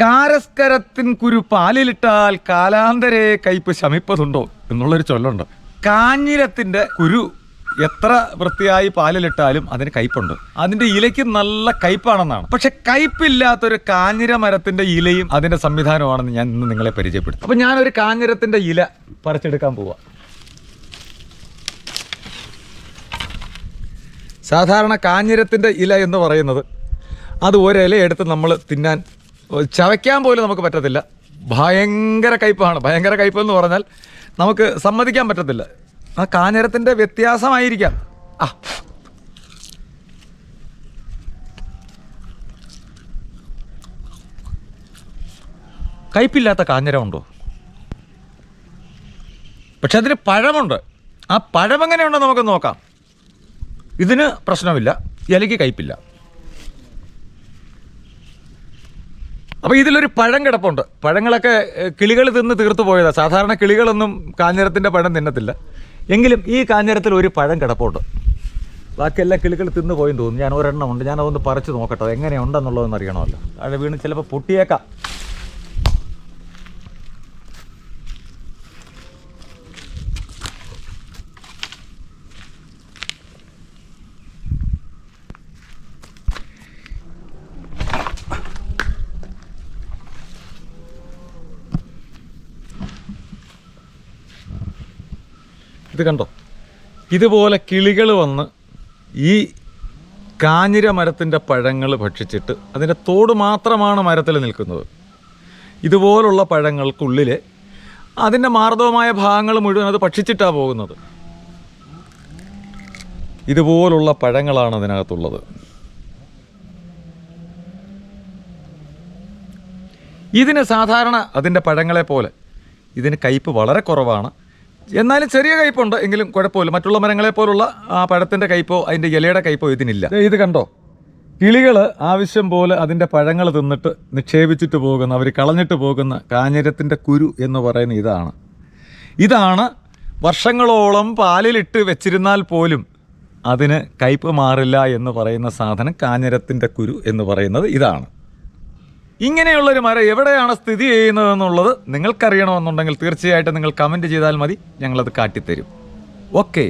കാരസ്കരത്തിൻ കുരു പാലിലിട്ടാൽ കാലാന്തരെ കയ്പ് ശമിപ്പതുണ്ടോ എന്നുള്ളൊരു ചൊല്ലുണ്ട്. കാഞ്ഞിരത്തിന്റെ കുരു എത്ര വൃത്തിയായി പാലിലിട്ടാലും അതിന് കയ്പുണ്ട്. അതിന്റെ ഇലയ്ക്ക് നല്ല കയ്പാണെന്നാണ്. പക്ഷെ കയ്പില്ലാത്തൊരു കാഞ്ഞിര മരത്തിന്റെ ഇലയും അതിന്റെ സംവിധാനമാണെന്ന് ഞാൻ ഇന്ന് നിങ്ങളെ പരിചയപ്പെടുത്തും. അപ്പൊ ഒരു കാഞ്ഞിരത്തിന്റെ ഇല പറിച്ചെടുക്കാൻ പോവാ. സാധാരണ കാഞ്ഞിരത്തിന്റെ ഇല എന്ന് പറയുന്നത് അത് ഒരില എടുത്ത് നമ്മൾ തിന്നാൻ ചവയ്ക്കാൻ പോലും നമുക്ക് പറ്റത്തില്ല. ഭയങ്കര കയ്പാണ്. ഭയങ്കര കയ്പ് എന്ന് പറഞ്ഞാൽ നമുക്ക് സമ്മതിക്കാൻ പറ്റത്തില്ല. ആ കാഞ്ഞിരത്തിന്റെ വ്യത്യാസമായിരിക്കാം. ആ. കയ്പില്ലാത്ത കാഞ്ഞിരമുണ്ടോ? പക്ഷെ അതിന് പഴമുണ്ട്. ആ പഴം നമുക്ക് നോക്കാം. ഇതിന് പ്രശ്നമില്ല. ഇലയ്ക്ക് കയ്പില്ല. അപ്പോൾ ഇതിലൊരു പഴം കിടപ്പുണ്ട്. പഴങ്ങളൊക്കെ കിളികൾ തിന്ന് തീർത്തു പോയതാണ് സാധാരണ കിളികളൊന്നും കാഞ്ഞിരത്തിന്റെ പഴം തിന്നത്തില്ല. എങ്കിലും ഈ കാഞ്ഞിരത്തിൽ ഒരു പഴം കിടപ്പുണ്ട്. ബാക്കിയെല്ലാം കിളികൾ തിന്നു പോയെന്ന് തോന്നുന്നു. ഞാൻ ഒരെണ്ണം ഉണ്ട്. ഞാൻ അതൊന്ന് പറിച്ച് നോക്കട്ടെ. എങ്ങനെയുണ്ടെന്നുള്ളതെന്ന് അറിയണമല്ലോ. അവിടെ വീണ് ചിലപ്പോൾ പൊട്ടിയേക്കാം. ഇത് കണ്ടോ? ഇതുപോലെ കിളികൾ വന്ന് ഈ കാഞ്ഞിര മരത്തിന്റെ പഴങ്ങൾ ഭക്ഷിച്ചിട്ട് അതിന്റെ തോട് മാത്രമാണ് മരത്തിൽ നിൽക്കുന്നത്. ഇതുപോലുള്ള പഴങ്ങൾക്കുള്ളിൽ അതിന്റെ മാർദ്ദവമായ ഭാഗങ്ങൾ മുഴുവൻ അത് ഭക്ഷിച്ചിട്ടാണ് പോകുന്നത്. ഇതുപോലുള്ള പഴങ്ങളാണ് അതിനകത്തുള്ളത്. ഇതിന് സാധാരണ അതിന്റെ പഴങ്ങളെ പോലെ ഇതിന് കയ്പ് വളരെ കുറവാണ്. എന്നാലും ചെറിയ കയ്പുണ്ട്. എങ്കിലും കുഴപ്പമില്ല. മറ്റുള്ള മരങ്ങളെ പോലുള്ള ആ പഴത്തിന്റെ കയ്പോ അതിന്റെ ഇലയുടെ കയ്പോ ഇതിനില്ല. ഇത് കണ്ടോ? കിളികൾ ആവശ്യം പോലെ അതിന്റെ പഴങ്ങൾ തിന്നിട്ട് നിക്ഷേപിച്ചിട്ട് പോകുന്ന അവർ കളഞ്ഞിട്ട് പോകുന്ന കാഞ്ഞിരത്തിന്റെ കുരു എന്ന് പറയുന്ന ഇതാണ്. ഇതാണ് വർഷങ്ങളോളം പാലിലിട്ട് വെച്ചിരുന്നാൽ പോലും അതിന് കയ്പ് മാറില്ല എന്ന് പറയുന്ന സാധനം കാഞ്ഞിരത്തിന്റെ കുരു എന്ന് പറയുന്നത് ഇതാണ്. ഇങ്ങനെയുള്ളൊരു മര എവിടെയാണ് സ്ഥിതി ചെയ്യുന്നതെന്നുള്ളത് നിങ്ങൾക്കറിയണമെന്നുണ്ടെങ്കിൽ തീർച്ചയായിട്ടും നിങ്ങൾ കമന്റ് ചെയ്താൽ മതി. ഞങ്ങളത് കാട്ടിത്തരും. ഓക്കെ